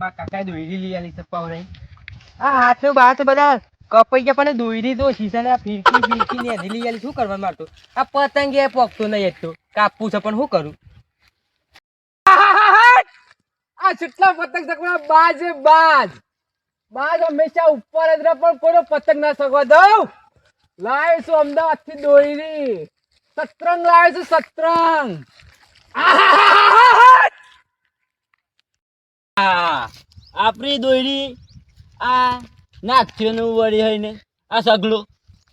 મારા કાકા દોયડી લઈ આલી છે પવરાઈ. આ હાથનું બાથ બધા કપાઈ ગયા, પણ દોયડી તો શીશાને ફીરકી ફીરકી ને લઈ આલી, શું કરવા મારતો આ પતંગ એ પોકતો નહીં એટલો. કાપવું છે, પણ શું કરું? આ કેટલા પતંગ ચકવા બાજ બાજ. બાજ હંમેશા ઉપર જ પણ કોઈનો પતંગ ના સગવા દઉં? લાવ્યો છું અમદાવાદથી દોરી સત્રંગ લાવ્યો છું, સતરંગ. આ આપણી દોરી આ નાથ્યોનું વળી ને આ સગલો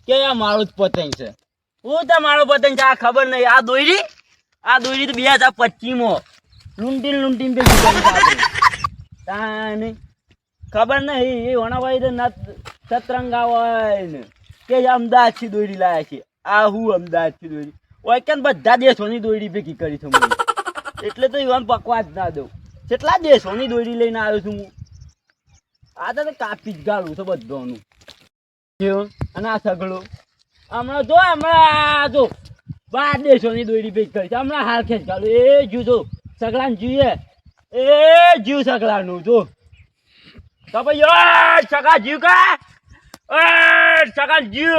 કે આ મારો જ પતંગ છે. હું તો મારો પતંગ છે, આ ખબર નહીં. આ દોરી આ દોરી તો બે હજાર પચીસમાં લૂંટીન લૂંટીન કરી તાને ખબર નહીં, એ વણાભાઈ તો ના સતરંગા હોય ને કે અમદાવાદ અમદાવાદથી દોરી લાયા છે. આ હું અમદાવાદથી દોરી ઓય કે બધા દેશોની દોરી ભેગી કરી છું એટલે તો ઈવન પકવા જ ના દઉં. કેટલા દેશોની દોરી લઈને આવ્યો છું હું. આ તો કાપી જ ગાળું છે બધાનું? અને આ સગડો હમણાં જો હમણાં જો. બાર દેશોની દોરી ભેગ કરી હમણાં હાલ ખેંચ ગાળું એ જીવ જો સગડાને જીવે એ જીવ સગડાનું જો. તો ભાઈ સગા જીવ કા? સગા જીવ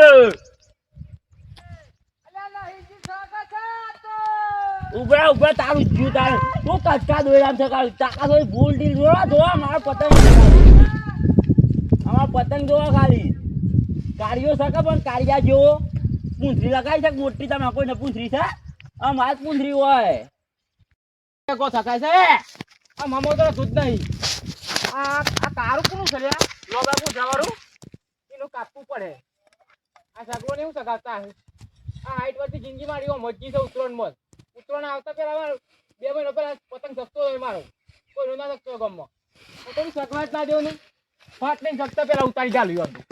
ઉભરા ઉભરા, તારું જીવ, તારું. તું કચકા દોડામ છે કાલ ચાકા દોઈ ભૂલ ઢીલ જોવા જોવા, મારો પતંગ અમારા પતંગ જોવા ખાલી. કાળીઓ શકે પણ કાળિયા જેવો? પૂંથરી લગાવી છે મોટી? તમે કોઈને પૂંથરી છે? આ માર પૂંથરી હોય. કો શકાય છે? આ મામો તો દૂધ નહીં. આ આ કારું કોનું છે લ્યા? લોગા જવારું એનું કાપવું પડે. આ સગવો ને એવું સગાવતા? આ હાઈટ પરથી જિંદગી મારી મજી છે ઉત્તરાયણમાં ઉત્તરાયણ આવતા પહેલા બે મહિના પહેલા પતંગ સસ્તો હોય મારો. કોઈ ના શકતો ગમમાં. તો કોઈ સગવા જ ના દેવું નહીં ફાટ નહીં સસ્તા પહેલા ઉતારી ચાલ્યું હતું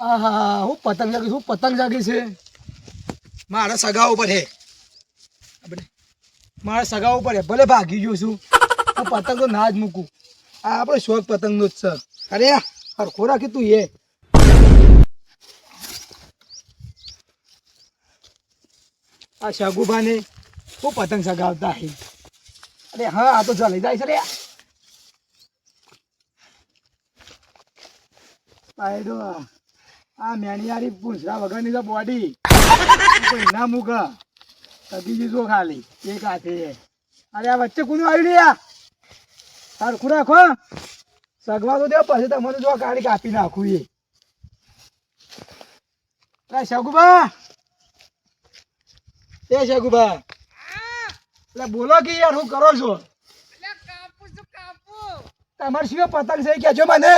આહા, હું પતંગ જાગી, હું પતંગ જાગી છે. મારા સગા ઉપર હે. મારા સગા ઉપર હે. ભલે ભાગી ગયો છું હું પતંગ તો ના જ મૂકું. આ આપણે શોખ પતંગનો જ છે. અરે હરખો રાખી તું એ. આ શગુભાને હું પતંગ સગાવતા હે. અરે હા, આ તો ચાલી જાય છે રે. પાયડો આ મેણિયારી પૂંછડા વગરની તો બોડી ના મૂકા. કદી જીજો ખાલી. એક હાથે. અરે આ વચ્ચે કોનું આવ્યું આ? સરખું રાખો સગવા તો દે, પછી તમને જો ગાડી કાપી નાખું એ. અરે શગુબા છે ગુભા એટલે બોલો કે યાર હું કરો છો? તમારે શું પતંગ છે કેજો મને.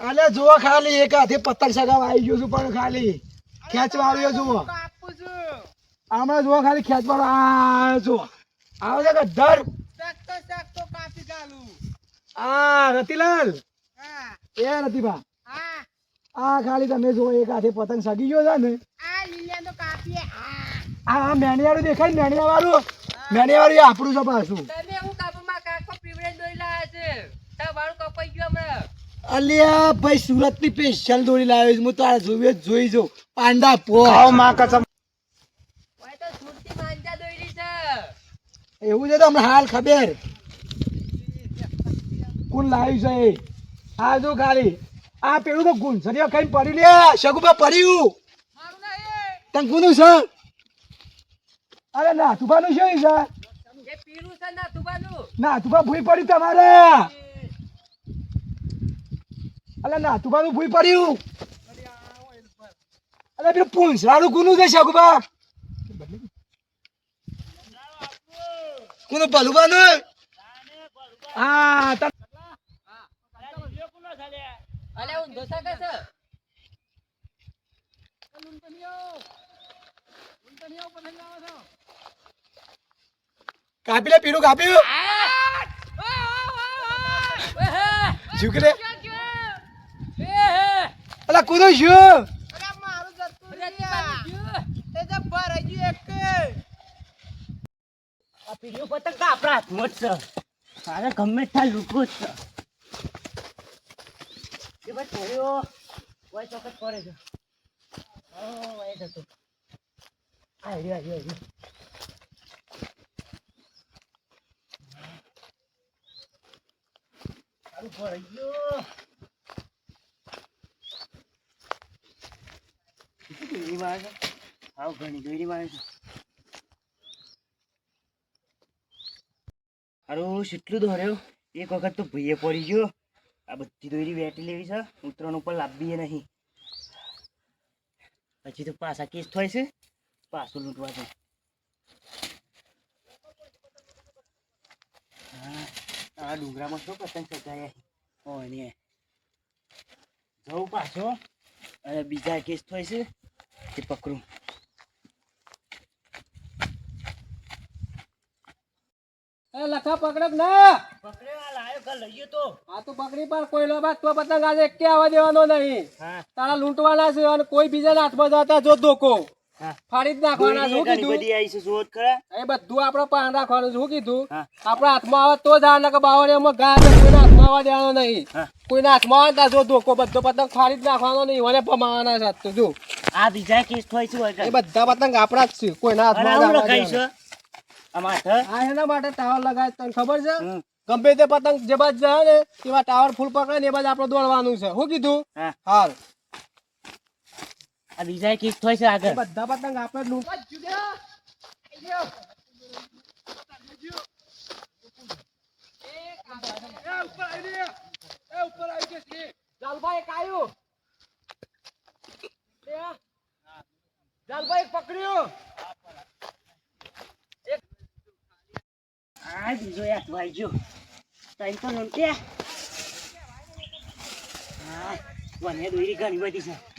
અલે જુઓ ખાલી એક હાથે પતંગ સગાવ આવી ગયો છું પણ ખાલી. ખેંચવા આવ્યો જુઓ. હમણાં જુઓ ખાલી ખેંચવાનો આ જુઓ. આવે છે કે ધર. આ રતિલાલ. એ રતિભા. આ ખાલી તમે જુઓ એક હાથે પતંગ સગી ગયો છે ને. આ આ મેણિયારું દેખાય ને મેણિયા વાળું મેણિયા વાળું એ આપણું છે પાછું. તમે હું કાપુમાં કાકો પીવડે દોઈ લાયા છે? તમારું કપાઈ ગયું હમણાં. અલ્યા ભાઈ સુરતની સ્પેશિયલ દોરી લાવ્યો છું. હું તારે જોઈ જોઈ જો પાંડા પો ઓય તો સુરતી છે. એવું છે તો હમણાં હાલ ખબર. કોણ લાવ્યું છે એ? આ જો ખાલી આ પેલું તો ગુંસરીઓ ખાઈને પડી લે. શગુબા પડ્યું તને કોનું છે? અરે ના તુબાનું છે? પીરું છે ના તુબાનું ના તુબા ભૂઈ પડ્યું તમારે. અલે ના તુબાનું ભૂઈ પડ્યું. અલે પેલું પૂંછડાનું કુનું છે શગુબા કોનું ભલુબાનું? હા અલે હું ધોસા કે છે કાપી લે પીરું કાપ્યું? શું કરે અલા કુદો શું પીડીઓ પતંગ તો આપણા હાથમાં જ છે. તારે ગમે ત્યાં જ છે. એ ભાઈ થોડીઓ કોઈ ચોક્કસ પડે છે. ઓ વાય જતો. આયો આયો આયો આલુ પડી ગયો ઘણી વાર આવ ઘણી ઘણી વાર હારું કેટલું દોર્યો એક વખત તો ભઈએ પડી ગયો. આ બધી દોરી વેટી લેવી છે. ઉતરણ ઉપર લાંબી નહીં. પછી તો પાછા કેસ થાય છે. પાછું લૂંટવા છે આ ડુંગરામાં શું પતંગ સગાયા હોય ને. જવું પાછો? અને બીજા કેસ થાય છે તે પકડું. એ લખા પકડક ના? પકડ્યો આ લાયો કાલ લઈ ગયો તો. આ તો પકડી પર કોઈ લો બાદ તો પતંગ આજે કે આવવા દેવાનો નહીં. તારા લૂંટવાના છે અને કોઈ બીજાના હાથમાં જતા જો ધોકો. ફાડી જ નાખવાના શું કીધું? બધી આવી છે જોત ખરા એ બધું આપણે પાન રાખવાનું શું કીધું. આપણા હાથમાં આવે તો જ આ નકર ઘા છે, કોઈના હાથમાં આવવા દેવાનો નહીં. કોઈના હાથમાં આવે ત્યાં જો ધોકો બધો પતંગ ફાડી જ નાખવાનો નહીં મને પમાવાના છે તો જો. આ બીજા કેસ થાય છે એ બધા પતંગ આપણા જ છે કોઈના હાથમાં આવું આવવા દેવાનો. આ એના માટે ટાવર લગાય તને ખબર છે. ગમે તે પતંગ જે બાજ જાય ને એવા ટાવર ફૂલ પકડે ને એ બાજુ આપણે દોડવાનું છે. શું કીધું? હા. હાલ. આ બીજા કિક થાય છે આગળ. બધા પતંગ આપણે જ લૂંટ જાલભાઈ એક આયું. જાલભાઈ એક પકડ્યું. આ બીજો યાદ ભાઈ ગયો તઈ તો લૂંટ્યા હા મને દોરી ઘણી બધી છે.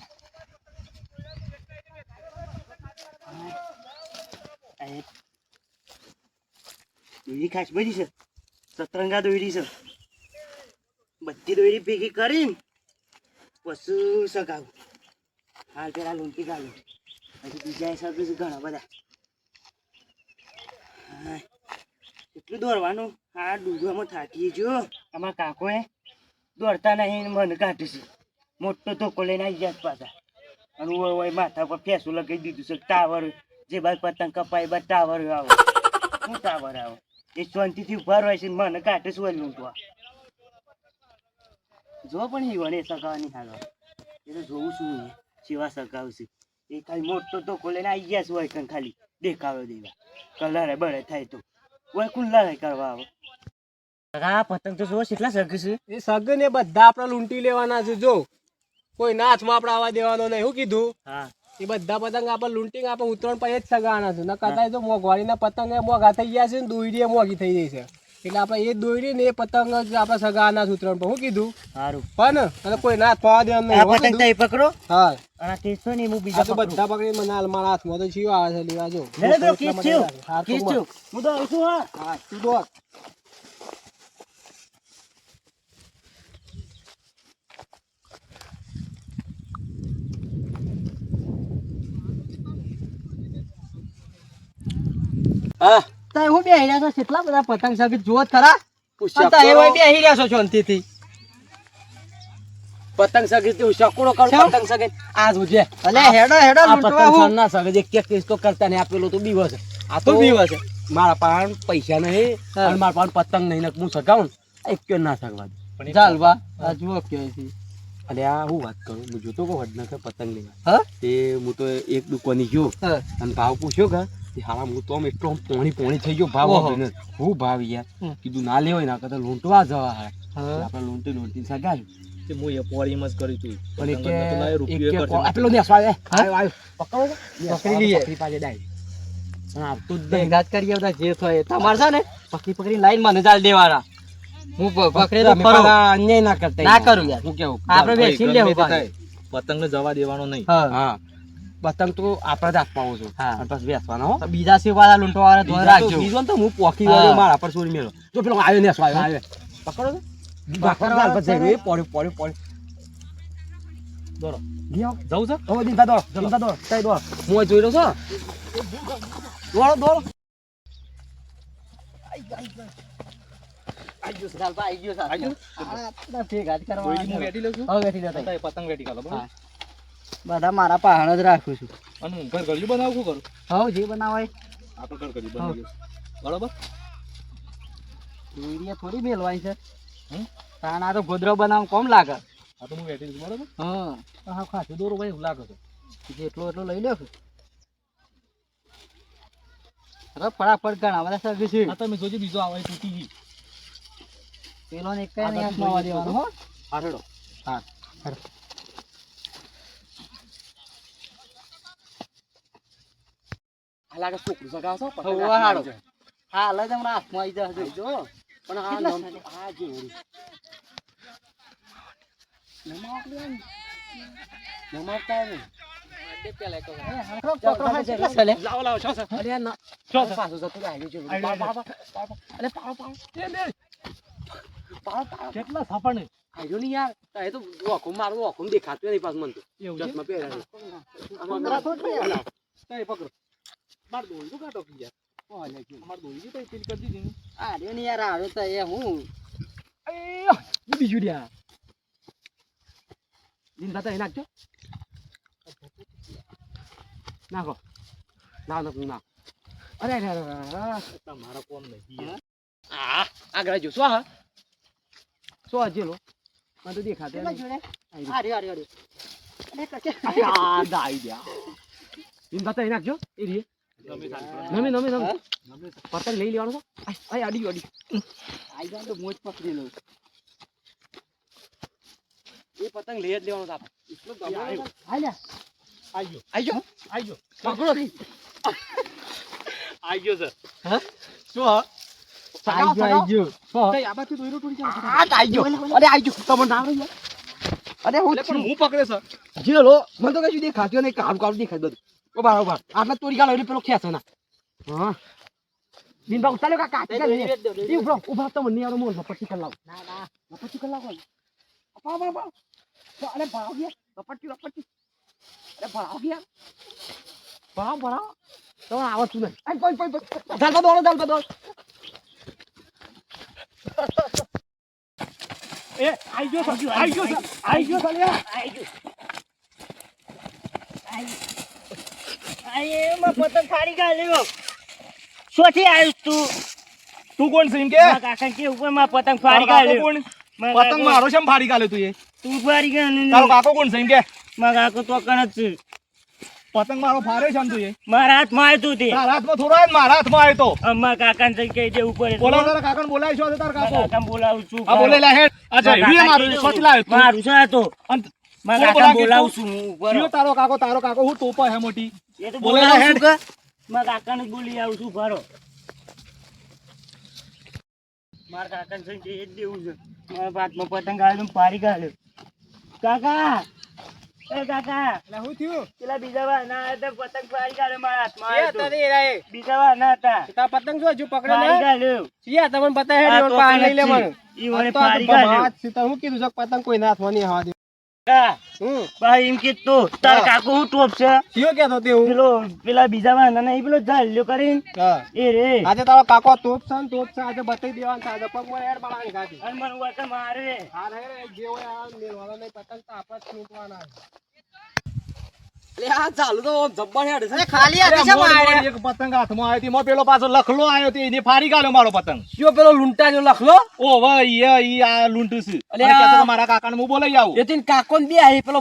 દોરી ખાસ બધી છે. સતરંગા દોરી છે. બધી દોરી ભેગી કરીને પશુ સગાવું. હાલ પેલા લૂંટી ગાલું હજી બીજા હિસાબે છે ઘણા બધા. હા દોરવાનું? દોડવાનું આ ડૂબવામાં થાકી જો આમાં કાકોએ દોડતા નહીં મન કાઢે છે. મોટો ધોકો લઈને આવી જાય પાછા. અને ઓય માથા પર ફેસું લગાવી દીધું છે. ટાવર, જે બાદ પતંગ કપાય બાદ ટાવર આવો. શું ટાવર આવો? એ શાંતિથી ઊભા રહે છે મને કાઢે છે ઓય લૂંટવા જો પણ એ વણે સગાવાની હાલો એ તો જોઉં છું સેવા સગાવશે એ ખાલી મોટો તો ખોલે ને આવી ગયા છે હોય ખાલી. દેખાડો દેવા. કલરે બળે થાય તો. ઓય કુલ્લા લડાઈ કરવા આવો. આ પતંગ તો જો કેટલા સગ છે. એ સગ ને બધા આપણે લૂંટી લેવાના છે જો. કોઈ નાથમાં આપણે આવવા દેવાનો નહીં શું કીધું? હા. એ બધા પતંગ આપણે લૂંટીને આપણે ઉત્તરાયણ પછી જ સગાવાના છે. ને કદાચ તો મોંઘવારીના પતંગ એ મોંઘા થઈ ગયા છે ને દોયડી મોંઘી થઈ ગઈ છે. એટલે આપણે એ દોયડી ને એ પતંગ જ આપણે સગાવાના છે ઉત્તરાયણ પર. શું કીધું? સારું. પણ અને કોઈ ના થવા દેવા નહીં. પતંગ તો પકડો. હા અને કેસો કેસ હું બીજા તો બધા પકડી મને હાલ મારા હાથમાં તો ચિયો આવે છે લેવા જો. લે લે કેસ હા, તો કેસ બસ. હું તો આવું છું હા. હા તું દોડ. હા. તાય હું બેહી રહ્યા છો? કેટલા બધા પતંગ સગીત જોત ખરા. પૂછ્યા તાય હોય બેહી રહ્યા છો શાંતિથી. પતંગ સગીત તું શકુડો કર પતંગ સગીત આ જોજે અલે હેડો હેડો લૂંટવા હું. સરના સગીત એક એક કેસ તો કરતા નહીં આપેલો તો બીવો છે. આ તો બીવો છે? મારા પાસે પૈસા નહીં અને મારા પાન પતંગ નહીં હું સગાવું એક કે ના સગવા દે. ચાલ બા આ જુઓ છે. અને આ હું વાત કરું? હું જોતો કહું હડના કે પતંગ લેવા. હા? તે હું તો એક દુકાની ગયો અને ભાવ પૂછ્યો કે હાલા હું તો એટલો પોણી પોણી થઈ ગયો ભાવ હું ભાવ યાર. કીધું ના લેવાય ના કરતા લૂંટવા જવા હારા. હા. આપણે લૂંટી લૂંટી સગા તે હું એ પોળીમાં જ કર્યું તું. પણ એક પતંગને તો લાય એક રૂપિયો કે કરશે. આ પેલો નેસવા આવે આવ્યો આવ્યો પકડો પકડી લઈએ. પકડી પાછે ડાય આવતું જ નહીં. ભેગા કરીએ બધા જે થાય તમારે છે ને. પકડી પકડી લાઈન મને ચાલ દેવાના. હું પ- પકડે તો તમે ફરો. અન્યાય ના કરતા ના કરું યાર. હું કેવું? આપણે ભાઈ, બેસી લેવું તે પાછું. થાય, પતંગને જવા દેવાનો નહીં. હા. હા. પતંગ તો આપણે જ આપવાનો છું હા. અને પછી બેસવાનો હો. બીજા સિવાય લૂંટવા વાળા તો- રાખજો. બીજો તો હું પોકી વાળો મારા પર છોડી મેળો. જો પેલો આવ્યો ને આવ્યો આવ્યો. પકડો તો. પકડવા રહ્યો, એ. પડ્યો પડ્યો પડ્યો દોડો. જવું છે? હવે દિનતા દોડ દિનતા દોડ. તઈ દોડ. હું જોઈ રહ્યો છું દોડો દોડો. આઈ ગયો ચાલ આઈ ગયો છે. આઈ ગયો? આ બધા ભેગા જ કરવાના દોયડી હું છે. વેઠી લઉં છું. હવે બેઠી જતા. પતંગ બેઠી કરો બરાબર. બધા મારા પહાણ જ રાખું છું. અને હું ઘર ગળ્યું બનાવું શું કરું હવ જે બનાવાય. આપણે ઘર ગળ્યું બનાવી બરાબર? દોરીએ થોડી મેલવાની છે. તાણ આ તો ગોદરો બનાવ કોમ લાગે? આ તો હું બેઠી છું બરાબર? હા. હા ખાસું દોરું ભાઈ એવું લાગે છે. જેટલો એટલો લઈ લ્યો અરે ફટાફટ ઘણા બધા સરખી છે. આ તમે જોજો બીજો આવે તૂટી ગઈ પેલો ને એક કઈ નહીં દેવાનો હો. હા હેડો લાગે છોકરું સગાવશો હોવે હાડો. હા લઈ હમણાં હાથમાં આવી જશે. જો પણ આ કેટલા નમ- આ જે નમાવતા નહીં. હા, કેટલા આ ના- છો આ સર પાછું જતું રહે, આવ્યું છે બધું. આઈ પાડો, પાડો, પાડો. અરે પાડો, પાડો. પાડો, પાડો. કેટલા થાપણ ને યાર. એ તો વોખું મારું દેખાતું નહીં પાછું મને તો. ચશ્મા પહેર્યા પકડો. લે. એ માર દોરી તો કાઢો કી યાર. અમાર દોરી તો પેલી કરી દીધી ને. આ રહ્યો ને યાર આવ્યો તો એ હું. બીજું રહ્યા દિન એ નાખજો. નાખો. ના ના ના અરે અરે અરે તમારા કોમ યાર. આ આગળ જો શું હા શું હજેલો મને તો દેખાતું જોડે. અરે. આ દાઈ એ નાખજો. એ રીએ. નમે નમે નમે? પતંગ લઈ લેવાનો છે. આય અડી અડી આડી. આઈ જાઓ તો મોજ પકડી લઉં એ પતંગ લઈ જ લેવાનો છે આપણે. એટલો ગમે આવ્યો. હા લ્યા. આઈ ગયો આઈ જાઓ આઈ ગયો પકડો ગયો સર હા? શું હા? આઈ ગયો આઈ ગયો તઈ આ બાજુ દોયરો તૂટી જાય આ આઈ ગયો અરે હું પકડે સર જેલો મને તો કઈ દેખાતો નહીં કાળું કાળું દેખાય બધું. ઊભા ઊભા. આટલા તોડી કાઢો એટલે પેલો ખેંચે ના. હા. બિનબા ઉતાર્યો કાકા કાકા લે એ ઉભરો ઊભા તો મને નહીં આવડે મોર પછી કર લાવ ના, ના. પછી કર લાવ અપા અપા. તો અરે ભરાવ ગયા. લપટી લપટી અરે ભરાવ ગયા. ભરાવ ભરાવ તો આવતું નહીં. આઈ કોઈ કોઈ ચાલતા દોડો ચાલતા દોડ. એ આઈ ગયો આઈ ગયો આઈ ગયો. સર. યાર. એમાં પતંગ શોથી આવ્યું તું? તું કોણ છે એમ કે? કાકા કે ઉપરમાં પતંગ ફાડી કોણ? પતંગ મારો છે ફાડી કાલે તું એ? તું ફાડી ગયો તારો કાકો કોણ છે એમ કે? મારા કાકો તો કણ જ છે. પતંગ મારો ફાડ્યો છે આમ તું એ? મારા હાથમાં આવ્યું તું તે. તારા હાથમાં થોડો આવે ને મારા હાથમાં આવ્યો તો. અમારા કાકાને જઈ પડે. બોલાવ તારા કાકાને બોલાય છો તારા કાકો. કાકાને બોલાવું છું. આ હેડ મારું છે તો. મારા કોણ બોલાવું છું હું ઉપર તારો કાકો તારો કાકો હું ટોપા હે મોટી. એ તો બોલાવું છું કે? મારા કાકાને બોલી આવું છું ભરો મારા કાકાને જઈને કહી જ દેવું છે. મારા હાથમાં પતંગ પારી કાઢ્યો કાકા! એ કાકા! શું થયું? પેલા બીજા વાર ના હતા પતંગ પાડી કાઢ્યો મારા હાથમાં એ હતા રે એરા બીજા વાર ના હતા. તારા પતંગ શું હજુ પકડ્યો ને? તમને તો લે મને. ઈ તો પાડી તો હું કીધું છે પતંગ કોઈના હાથમાં નહીં આવવા દે. કાકા, હમ. ભાઈ એમ કીધું તાર કાકો હું ટોપ છે? કયો કહેતો તે પેલો પેલા બીજા વાર ના એ પેલો ઝાલ્યો કરીને. એ રે. આજે તારો કાકો તોપ છે ને તોપ છે આજે બતાવી દેવાનું આજે પગ મને હેડ બાળાની ખાધી. અને મને વળતા મારે. હા રે જે હોય આ મેળવાનો નહીં, પતંગ તો આપણે. અરે આ ચાલુ તો જબ્બર હેડ છે. ખાલી અરે મોડ મોડ એક પતંગ હાથમાં આવ્યો તેમાં પેલો પાછો લખલો આવ્યો તે એને ફાડી કાઢ્યો મારો પતંગ. કયો પેલો લૂંટા જો લખલો? ઓ ભાઈ ઈ આ લૂંટુ છે. અલે આ- મારા કાકાને હું બોલાઈ આવું. એથી તીન કાકો બે આહી પેલો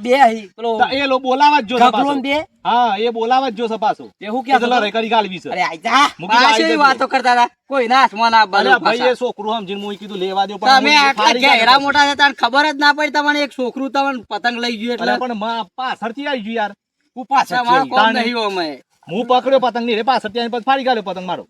બે આહી પેલો એ લો બોલાવા જ જો ગગલો બે? હા એ બોલાવા જ જો છે પાછો. તે હું કે કરી ગાલવી છે. અરે આઈ જા. મૂકી. વાતો કરતા હતા? કોઈ ના હાથમાં ના અરે ભાઈ એ છોકરું સમજીને મુઈ કીધું લેવા દો પણ તમે આટલા ઘેરા મોટા છે તારે ખબર જ ના પડી તમને એક છોકરું તમને પતંગ લઈ ગયું એટલે? પણ માં પાછળથી આવી ગયું યાર. હું પાછળ નહીં અમે. હું પકડ્યો પતંગની રે પાછળથી આવીને પછી ફાડી કાઢ્યો પતંગ મારો.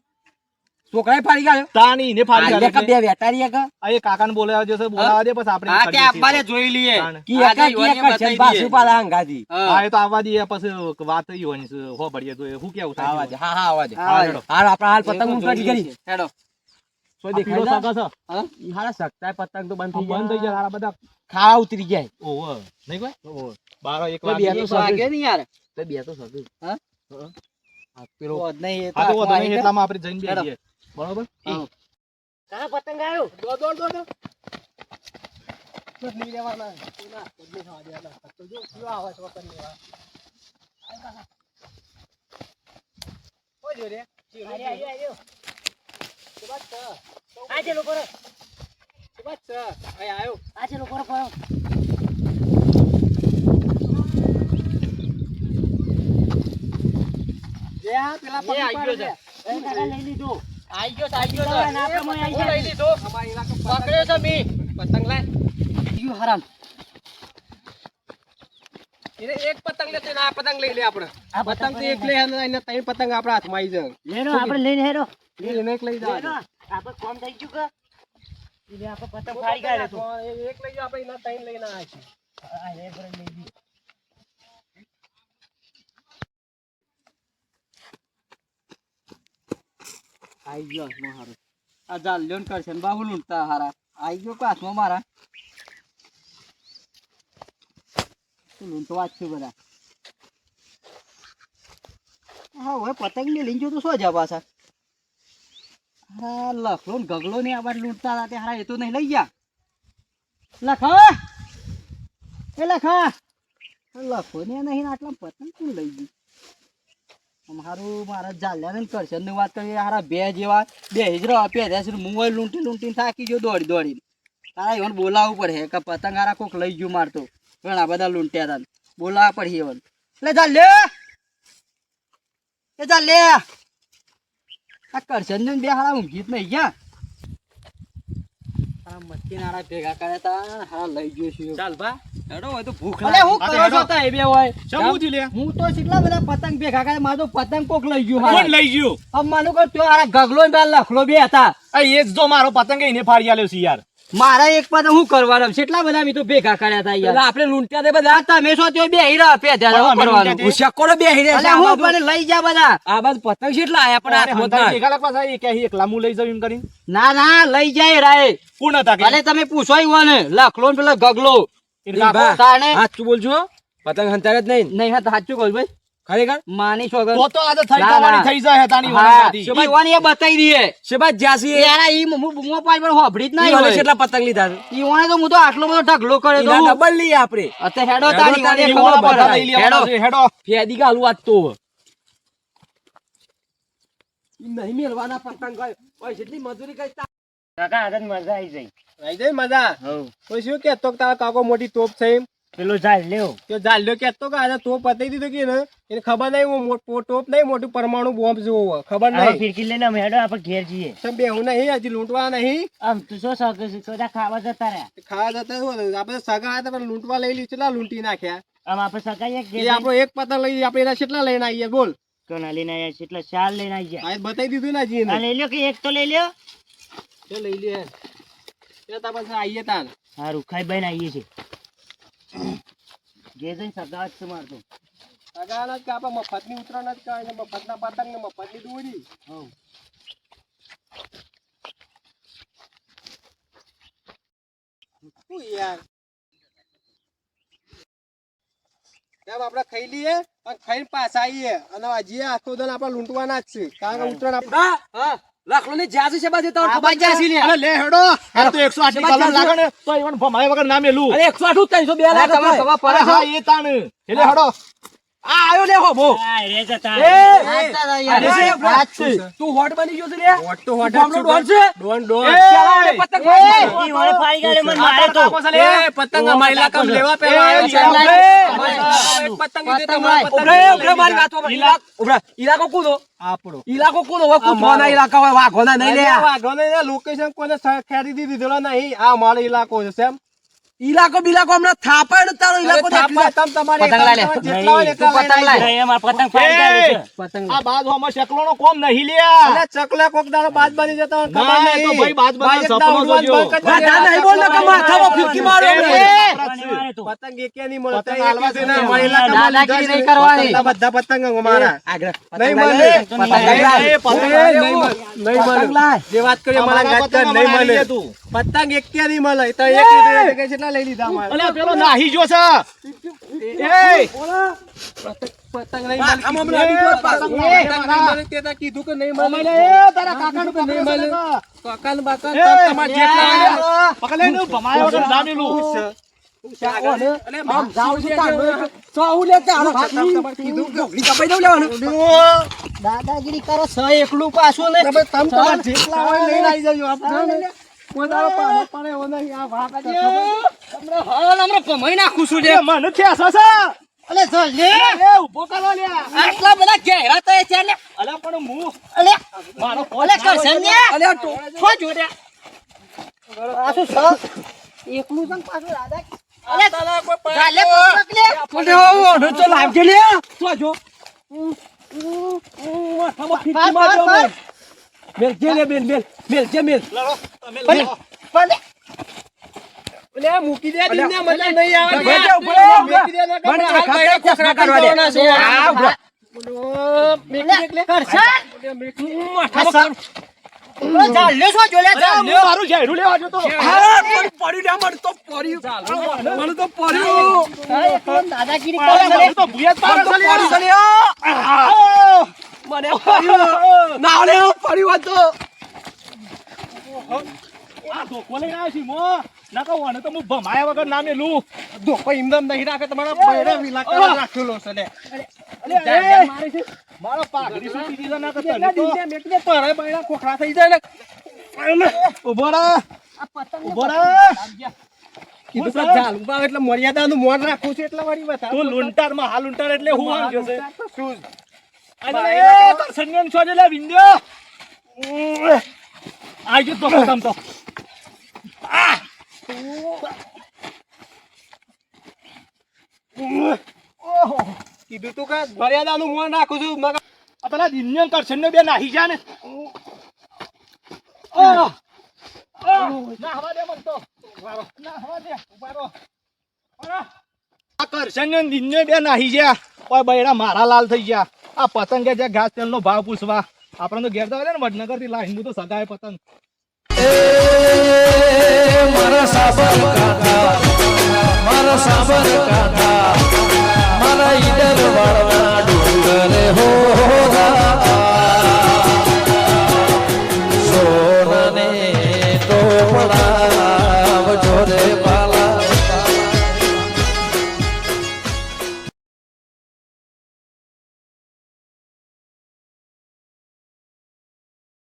છોકરાએ ફાડી ગયો? તાની ને ફાડી ગયો. બે વેટારી એક. આ એ કાકાને બોલાવા જશે બોલાવા દે પછી આપણે આ કે કરીએ જોઈ લઈએ. કી એક કી એક છે બાસુ પાલા હંગાજી હા. એ તો આવવા દે પછી વાત ઈ હોય હો બળીએ તો હું કેવું થાય આવા દે હા હા આવા દે. હા, આપણા હાલ પતંગ ઊંચી કરી. હેડો. પતંગ તો બંધ બંધ થઈ જાય બધા ખાવા ઉતરી જાય ઓહો નહીં કોઈ? બારો એક તો વાગે બે તો સગે ને યાર તો બે તો સગું હા? હા. પેલો નહીં, નહીં એટલામાં આપણે જઈને. બેસીએ. બરોબર કા પતંગ આવ્યો દોડ, દોડ, દોડ, દોડ. તો લેવાના. ના, તો ખાવા દેવાના. તો જો, જો આવે છે વતન લેવા. આય બાપા. કોઈ જો રે. આવ્યો. તો બસ, આજે લોકો રે. બસ અહીં આવ્યો આ લોકો ફરો જે પેલા લઈ લીધો આઈ ગયો આઈ હું લઈ લીધો. પકડ્યો છે મી. પતંગ લાય. યુ હરામ. એને એક પતંગ લેતો ને આ પતંગ લઈ લે આપણે. આ પતંગ તો એક લે. અને એને ત્રણ પતંગ આપણા હાથમાં આવી જાય. લેનો આપણે લઈને હેરો. એને એક લઈ જાય આપણે કોમ થઈ ગયું કે? આપણે પતંગ ફાડી ગયા તું. એક લઈ આપણે એના ત્રણ લઈને આવ્યા છે આ પર લઈ લી આઈ ગયો હાથમાં હારો. આ જાલ લ્યોન કરશે ને બાબુ લૂંટતા હારા. આઈ ગયો કો હાથમાં મારા? લૂંટવા જ છે બધા? હા, હવે પતંગ ને લઈને તો શું જા પાછા? હા, લખલો ને ગગલો ને આবার લૂંટતા હતા હારા, એ તો નહીં લઈ ગયા. લખો! એ લખા! લખો ને નહીં આટલા પતંગ કોણ લઈ ગયું? મારું મારા જાલ્યા ને વાત કરીએ, હારા બે જેવા બે હિજરા પહેર્યા છે. મોબાઈલ લૂંટી થાકી ગયો દોડી દોડીને. તારા એવન બોલાવવું પડે પતંગ હારા કોક લઈ ગયું મારતો ઘણા બધા લૂંટ્યા હતા બોલાવવા પડે એવન ચાલ એ ચાલ લે આ કરશન ને બે હારા ઊંઘી જ નહીં ગયા ભેગા કર્યા તા હારા લઈ ગયો છું. ચાલ ભા. હેડો હોય તો ભૂખ અલે હું કરો છો તા એ બે હોય? સમુજી લે. હું તો કેટલા બધા પતંગ ભેગા કર્યા મારો પતંગ કોક લઈ ગયો કોણ લઈ ગયો? આમ માનું કે તો આ ગગલો ને લખલો બે હતા. આ એ જ જો મારો પતંગ એને ફાડી આલ્યો છે યાર. મારા એક પાસે હું કરવાનું? છે? એટલા બધા મિત્રો ભેગા કર્યા હતા યાર. આપણે લૂંટ્યા તે બધા? તમે શું ત્યાં બે રહ્યા પે ત્યાં કરવાનું? તે? ઉશકોડો બેહી રહ્યા? અલ્યા હું પણ લઈ જા બધા. આ બાજુ પતંગ કેટલા આયા પણ આ જ ના. ભેગા એક એકલા હું લઈ જાઉં એમ કરી ના ના લઈ જાય રાય. કોણ હતા અરે તમે પૂછો ઈ ને લખલો ને પેલા ગગલો. તાણે. સાચું બોલજો પતંગ હંતારે જ નહીં. નહીં હા સાચું કહું ભાઈ. ખરેખર? માની સોગન તો તો આજે થઈ જવાની થઈ જાય તાની વાળી ઈ વાની એ બતાઈ દઈએ. શેબાદ જ્યાસી યાર ઈ મુ મુ પાઈ પણ હોભળી જ ઈ હોય. કેટલા પતંગ લીધા છે? ઈ તો હું તો આટલો બધો ઢગલો કર્યો તો ડબલ લઈએ આપણે. અત્યારે હેડો હેડો તારી તારી ખબર પડે. હેડો. હેડો. ફેદી ગાલું વાત તો નહીં મેળવાના પતંગ ગયો ઓય જેટલી મજૂરી તા- કાકા મજા આવી જાય. આવી જાય મજા. હવ તો શું કે તારા કાકો મોટી તોપ છે એમ? પેલો જાય લેવો. તો કેતો કે આજે તોપ પતાઈ દીધો કે ને. એને ખબર નહીં હું મોટો ટોપ નહીં મોટું પરમાણુ બોમ્બ જેવો ખબર નહીં. ફિરકી લઈને અમે હેડો આપણે ઘેર જઈએ. તમે બેહું નહીં હજી લૂંટવા નહીં. આમ તું શું છે? બધા ખાવા જતા રહ્યા. ખાવા જતા શું આપણે સગા હતા પણ લૂંટવા લઈ લીધું કેટલા લૂંટી નાખ્યા? આમ આપણે સગા આપણો એક પતંગ લઈ આપણે એના કેટલા લઈને આવીએ? બોલ. કોના લઈને આવ્યા છે? એટલે ચાર લઈને આવી ગયા. બતાવી દીધું ને હજી લઈ લ્યો કે એક તો લઈ લ્યો? લઈ લે એ તા પછી આવીએ તાર. હા રૂખાઈ બહેન આવીએ છે. જઈને સગાવત છે મારતો સગાના જ કે આપણે મફતની ઉતરાણ જ કરાય ને મફતના પતંગ ને મફતની દોરી હવ. યાર? એમ આપણે ખાઈ લઈએ અને ખાઈને પાછા આવીએ. અને હજી આખો દન આપણે લૂંટવાના જ છે. કારણ કે ઉતરાણ આપણે લખલો ને જ્યાંસી છે બાજુ તારો ખબર જ્યાંસી લે અરે લે હેડો આ તો 108 ની કલમ લાગે ને તો ઈવન ભમાય વગર ના મેલું અરે 108 ત્રણસો બે તમે ખબર પડે હા એ તાણ એટલે હેડો આ આયો લે હોબો આ રે જતા તું હોટ બની ગયો છે લે હોટ તો હોટ ગામનો ડોન છે ડોન ડોન પતંગ ઈ વળે ફાડી ગાલે મને મારે તો એ પતંગ અમારા ઇલાકામાં લેવા પેલા આવ્યો છે પતંગ ઉભરા પતંગ તમારા. પતંગ ઉભરે, લીધે. ઉભરે મારી વાત. ઇલા- ઉભરે. ઇલાકો કુદો આપણો ઇલાકો કુદો હોય. કુતરાના ઇલાકા હોય વાઘોના નહીં લે વાઘોને લોકેશન કોને ખરીદી દીધેલો નહીં આ મારો ઇલાકો છે સેમ ઇલાકો બિલાકો હમણાં થાપડ તારો ઇલાકો તમ તમારે પતંગ લાય લે. તમારે જેટલા હોય એટલા પતંગ લાય. એમાં પતંગ ફાઈ પતંગ આ બાજ હોમાં શકલોનો કોમ નહીં લ્યા અરે ચકલા કોક દાડો બાજ બની જતો હોય ખબર ના, તો ભાઈ બાજ બાજ સપનો જોજો. વાધા નહીં બોલ ને કે માથામાં ફિરકી મારો. મારે મારે પતંગ એકે નહીં મળે પતંગ હાલવા દે ના મારી મળે. ઇલાકામાં દાદાગીરી. નહીં કરવાની. બધા પતંગ અમારા આગળ નહીં મળે. નહીં પતંગ. લાય. પતંગ નહીં મળે. નહીં પતંગ મળે. લાય. જે વાત કરી મારા અમારા ગાત કર, નહીં મળે. પતંગ એકે નહીં મળે તો એક કેટલા લઈ લીધા અમારે? અલ્યા પેલો નાહી જો છે એ પતંગ ગયો પતંગ પતંગ. નહીં મળે તે કીધું કે નહીં મળે. એ તારા કાકાનું કીધું નહીં મળે. ને. કાકાને બાકાને એ, જેટલા ને. પકડ ને, ભમાયા વગર ના મેલું. અલે, આમ જાઉં છે કે- ચાવું લે કે આનો તમારે ભાગની. કીધું કે- ઢોકળી કપાઈ દઉં લેવાનું. દાદાગીરી કરો સ એકલું પાછું ને તમારે જેટલા હોય લઈને આવી જજો. આપણે કોઈ હાલ હમણાં હમણાં ભમાઈ નાખું છું લે મને ખેંચો છે. અલે જો લે. એ ઊભો કરો લે. આટલા બધા ઘેરા તો છે લે અલે પણ હું અલે. મારો અલે કરશન ને. અલે તો છો જોડે. આ શું સર એકલું જણ પાછો દાદા અલે લે ઓઢો તો લે. તો જો? માથામાં ફીટી મારજો મેલ જે લે મેલ મેલ મેલ જે એટલે આ મૂકી દે દીને મજા નહીં આવે. મૂકી દે ને મને હાથ ખાતા બૈરા ખોખરા ખોખરા કરવા દે. આ. ના, પડ્યું હોત આ મો. ના કહું, આને તો હું ભમાયા વગર ના મેલું. ધોકો એમનેમ નહીં રાખે તમારા બૈરા વિલા કરવા રાખેલો છે લે. મારો પાઘડી છૂટી દીધો, ના તો તને તો. તારે બૈરા ખોખરા થઈ જાય ને ઊભો રહે. ઊભો રહે. કીધું કે ઝાલ ઊભા એટલે મર્યાદાનું મોન રાખવું છે એટલે વારી બતા તું લૂંટારમાં હાલ લુંટાર એટલે હું આમ ગયો છે શું અરે, એ, છો આઈ ગયો તો ખતમ તો આહ. કીધું તું કે મર્યાદાનું મોન રાખું છું મગર પેલા દિલ્યન કરશનને બે નાહી જા ને. ને દિન્યો બે નાહી ગયા. ઓય બૈરા મારા લાલ થઈ ગયા. આ પતંગે જે ઘાસ તેલનો ભાવ પૂછવા. આપણે તો ઘેર તો ને વડનગરથી લાઈન તો સગાય પતંગ. મારા સાબર કાકા મારા સાબર કાકા મારા ઈડર વાળના ડુંગરે હો.